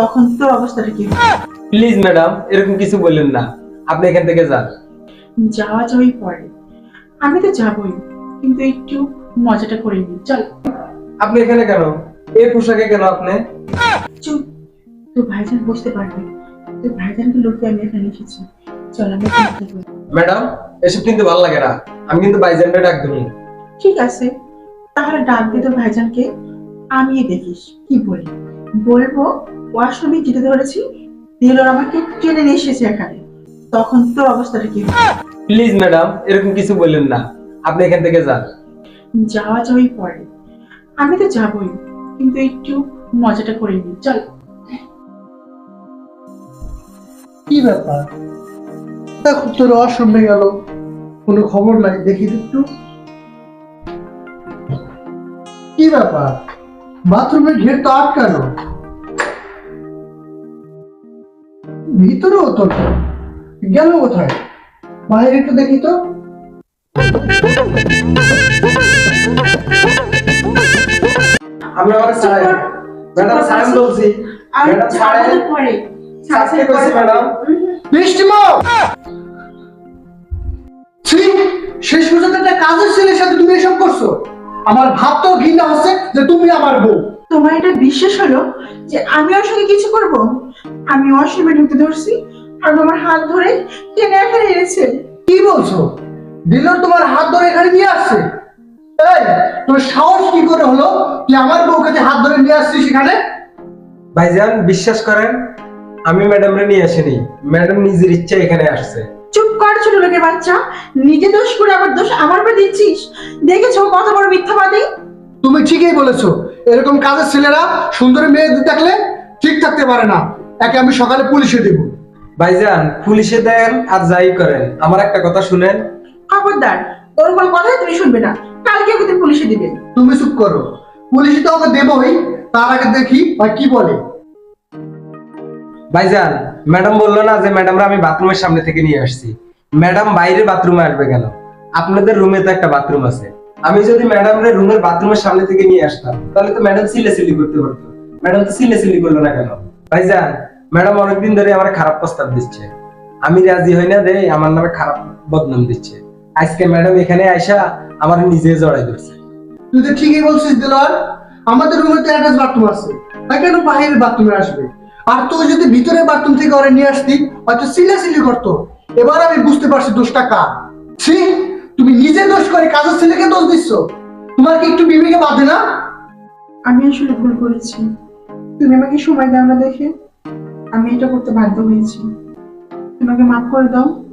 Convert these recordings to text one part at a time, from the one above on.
তখন তোর অবস্থাটা কি? প্লিজ ম্যাডাম এরকম কিছু বললেন না। আপনি এখান থেকে যান। যাওয়া যাওয়াই পরে। আমি তো যাবই কিন্তু একটু মজাটা করে নি চল। আপনি এখানে কেন? এই পোশাকে কেন আপনি? চুপ। তোর ভাইজান বুঝতে পারবে। তোর ভাইজানকে লুকিয়ে আমি এখানে এসেছি। চল আমি ম্যাডাম এসব কিন্তু ভালো লাগে না। আমি কিন্তু বাইজেন্টে ডাক দেবো ঠিক আছে। তাহলে ডাক দে তোর ভাইজানকে। আমি দেখিস। কি বলি? বলব ওয়াশরুমে যেতে ধরেছি দিলর আমাকে টেনে নিয়ে এসেছে এখানে। তখন তোর অবস্থাটা কি প্লিজ ম্যাডাম এরকম কিছু বললেন না। আপনি এখান থেকে যান। যাওয়া যাওয়াই পরে। আমি তো যাবই কিন্তু একটু মজাটা করে নি চল। কি ব্যাপার? দেখো তোর অসমে গেল। কোনো খবর নাই দেখি একটু। কি ব্যাপার? বাথরুমের ঘের তো আটকানো ভিতরেও তো গেল কোথায়? বাইরে একটু দেখি তো। আমি আমার ছাড়াই। ম্যাডাম ছাড়েন বলছি। বলছি ম্যাডাম ছাড়েন। ছাড়তে কইছি, ম্যাডাম। বৃষ্টিমা ছি শেষ পর্যন্ত একটা কাজের ছেলের সাথে তুমি এসব করছ। আমার ভাবতেও ঘৃণা হচ্ছে যে তুমি আমার বউ। তোমার এটা বিশ্বাস হলো যে আমি ওর সঙ্গে কিছু করব? আমি ওয়াশরুমে ঢুকতে ধরছি আর আমার হাত ধরে টেনে এখানে এনেছে। কি বলছো? দিলর তোমার হাত ধরে এখানে নিয়ে আসছে? এই তোর সাহস কি করে হলো? তুই আমার বউকে হাত ধরে নিয়ে আসছিস এখানে ভাইজান বিশ্বাস করেন আমি ম্যাডামরে নিয়ে আসিনি। ম্যাডাম নিজের ইচ্ছা এখানে আসছে। চুপ কর ছোট লোকের বাচ্চা। নিজে দোষ করে আবার দোষ আমার উপর দিচ্ছিস? দেখেছ কত বড় মিথ্যাবাদী? তুমি ঠিকই বলেছ। এরকম কাজের ছেলেরা সুন্দর মেয়ে থাকলে ঠিক থাকতে পারে না। একে আমি সকালে পুলিশে দেব। ভাইজান পুলিশে দেন আর যাই করেন। আমার একটা কথা শুনেন। খবরদার তোর কোনো কথাই তুমি শুনবে না। কালকে ওকে তুমি পুলিশে দিবে। তুমি চুপ করো। পুলিশে তো ওকে দেবই তার আগে দেখি ভাই কি বলে। ভাইজান ম্যাডাম বলল না যে ম্যাডামরা আমি বাথরুমের সামনে থেকে নিয়ে আসছি। ম্যাডাম বাইরে বাথরুমে আসবে কেন? আপনাদের রুমে তো একটা বাথরুম আছে। আমি যদি ম্যাডামরে রুমের বাথরুমের সামনে থেকে নিয়ে আসতাম তাহলে তো ম্যাডাম সিলে সিলি করতে পারতো। ম্যাডাম তো সিলে সিলি করল না কেন? ভাইজান ম্যাডাম অনেকদিন ধরে আমার খারাপ প্রস্তাব দিচ্ছে। আমি রাজি হই না দে আমার নামে খারাপ বদনাম দিচ্ছে। আজকে ম্যাডাম এখানে আইসা আমার নিজে জড়াই ধরছে। তুই তো ঠিকই বলছিস দিলর আমাদের রুমে তো অ্যাটাচ বাথরুম আছে। তাই কেন বাইরের বাথরুমে আসবে? আর তুই যদি ভিতরে বাথরুম থেকে ওরা নিয়ে আসতি হয়তো সিলে সিলি করতো। এবার আমি বুঝতে পারছি দোষটা কার। ছি তুমি নিজে দোষ করে কাজের ছেলেকে দোষ দিচ্ছ। তোমার কি একটু বিবেকে বাঁধে না? আমি আসলে ভুল করেছি। তুমি আমাকে সময় দাও না দেখে। আমি এটা করতে বাধ্য হয়েছি। তোমাকে মাফ করে দাও।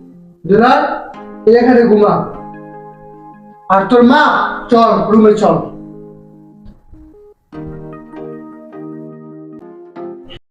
দিলার এখানে ঘুমা। আর তোর মা, চল, রুমে চল।